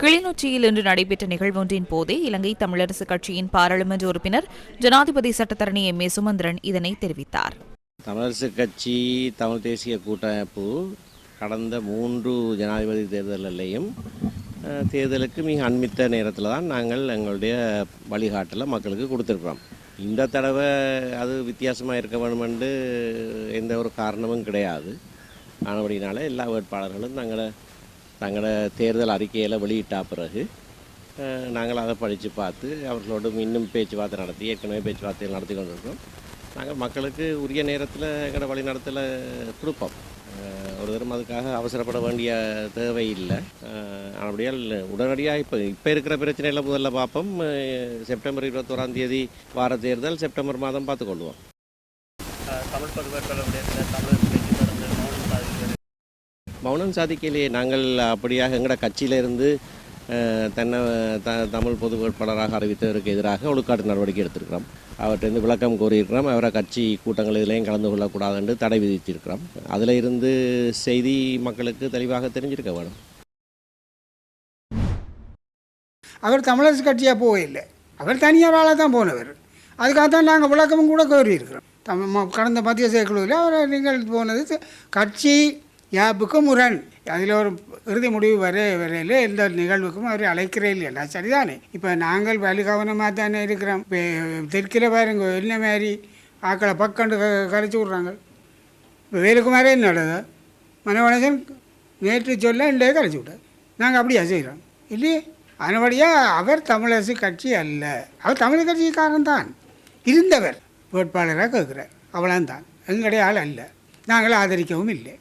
கிளிநொச்சியில் இன்று நடைபெற்ற நிகழ்வொன்றின் போதே இலங்கை தமிழரசு கட்சியின் பாராளுமன்ற உறுப்பினர் ஜனாதிபதி சட்டத்தரணி எம். ஏ. சுமந்திரன் இதனை தெரிவித்தார். தமிழரசு கட்சி தமிழ் தேசிய கூட்டமைப்பு கடந்த மூன்று ஜனாதிபதி தேர்தலிலையும் தேர்தலுக்கு மிக அண்மித்த நேரத்தில் தான் நாங்கள் எங்களுடைய வழிகாட்டலை மக்களுக்கு கொடுத்துருக்குறோம். இந்த தடவை அது வித்தியாசமாக இருக்க வேணுமென்று எந்த ஒரு காரணமும் கிடையாது. ஆனபடினால எல்லா வேட்பாளர்களும் தங்களை தங்களோட தேர்தல் அறிக்கையில் வெளியிட்டா பிறகு நாங்கள் அதை படித்து பார்த்து அவர்களோடும் இன்னும் பேச்சுவார்த்தை நடத்தி ஏற்கனவே பேச்சுவார்த்தைகள் நடத்தி கொண்டிருக்கோம் நாங்கள் மக்களுக்கு உரிய நேரத்தில் எங்களோட வழிநடத்தல கொடுப்போம். ஒரு தரம் அதுக்காக அவசரப்பட வேண்டிய தேவை இல்லை. அப்படியால் உடனடியாக இப்போ இப்போ இருக்கிற பிரச்சனையில் முதல்ல பார்ப்போம். செப்டம்பர் இருபத்தோராம் தேதி வார தேர்தல் செப்டம்பர் மாதம் பார்த்துக்கொள்வோம் தமிழ் பருவர்களுடைய தமிழ் கட்சி தொடர்ந்து மௌனம் சாதிக்கிறது மௌனம் சாதிக்கலையே நாங்கள் அப்படியாக எங்களோட கட்சியிலிருந்து தன்னை த தமிழ் பொது வேட்பாளராக அறிவித்ததற்கு எதிராக ஒழுக்காட்டு நடவடிக்கை எடுத்திருக்கிறோம். அவற்றிருந்து விளக்கம் கோரியிருக்கிறோம். அவரை கட்சி கூட்டங்கள் இதிலையும் கலந்து கொள்ளக்கூடாது என்று தடை விதித்திருக்கிறோம். அதில் இருந்து செய்தி மக்களுக்கு தெளிவாக தெரிஞ்சிருக்க வேணும். அவர் தமிழரசு கட்சியாக போகவில்லை. அவர் தனியார் ஆளாக தான் போனவர். அதுக்காக தான் நாங்கள் விளக்கமும் கூட கோரியிருக்கிறோம். தமிழ் ம- கடந்த மத்திய செயற்குழுவில் அவர் நீங்கள் போனது கட்சி யாப்புக்கு முரண். அதில் ஒரு இறுதி முடிவு வர வரையில் எந்த நிகழ்வுக்கும் அவர் அழைக்கிறே இல்லையா. சரிதானே? இப்போ நாங்கள் வலி கவனமாக தானே இருக்கிறோம். தெற்கில் பாருங்க என்ன மாதிரி ஆக்களை பக்கண்டு க கரைச்சி விட்றாங்க. இப்போ வேலுக்குமாரே என்னோடது மனவனசன் நேற்று சொல்ல இன்றைய கரைச்சி விட்டார். நாங்கள் அப்படியா செய்கிறோம்? இல்லையே. அதனபடியாக அவர் தமிழரசு கட்சி அல்ல. அவர் தமிழ் கட்சிக்காரன் தான். இருந்தவர் வேட்பாளராக கேட்குறார். அவ்வளோந்தான் எங்களுடைய ஆள் அல்ல. நாங்கள் ஆதரிக்கவும் இல்லை.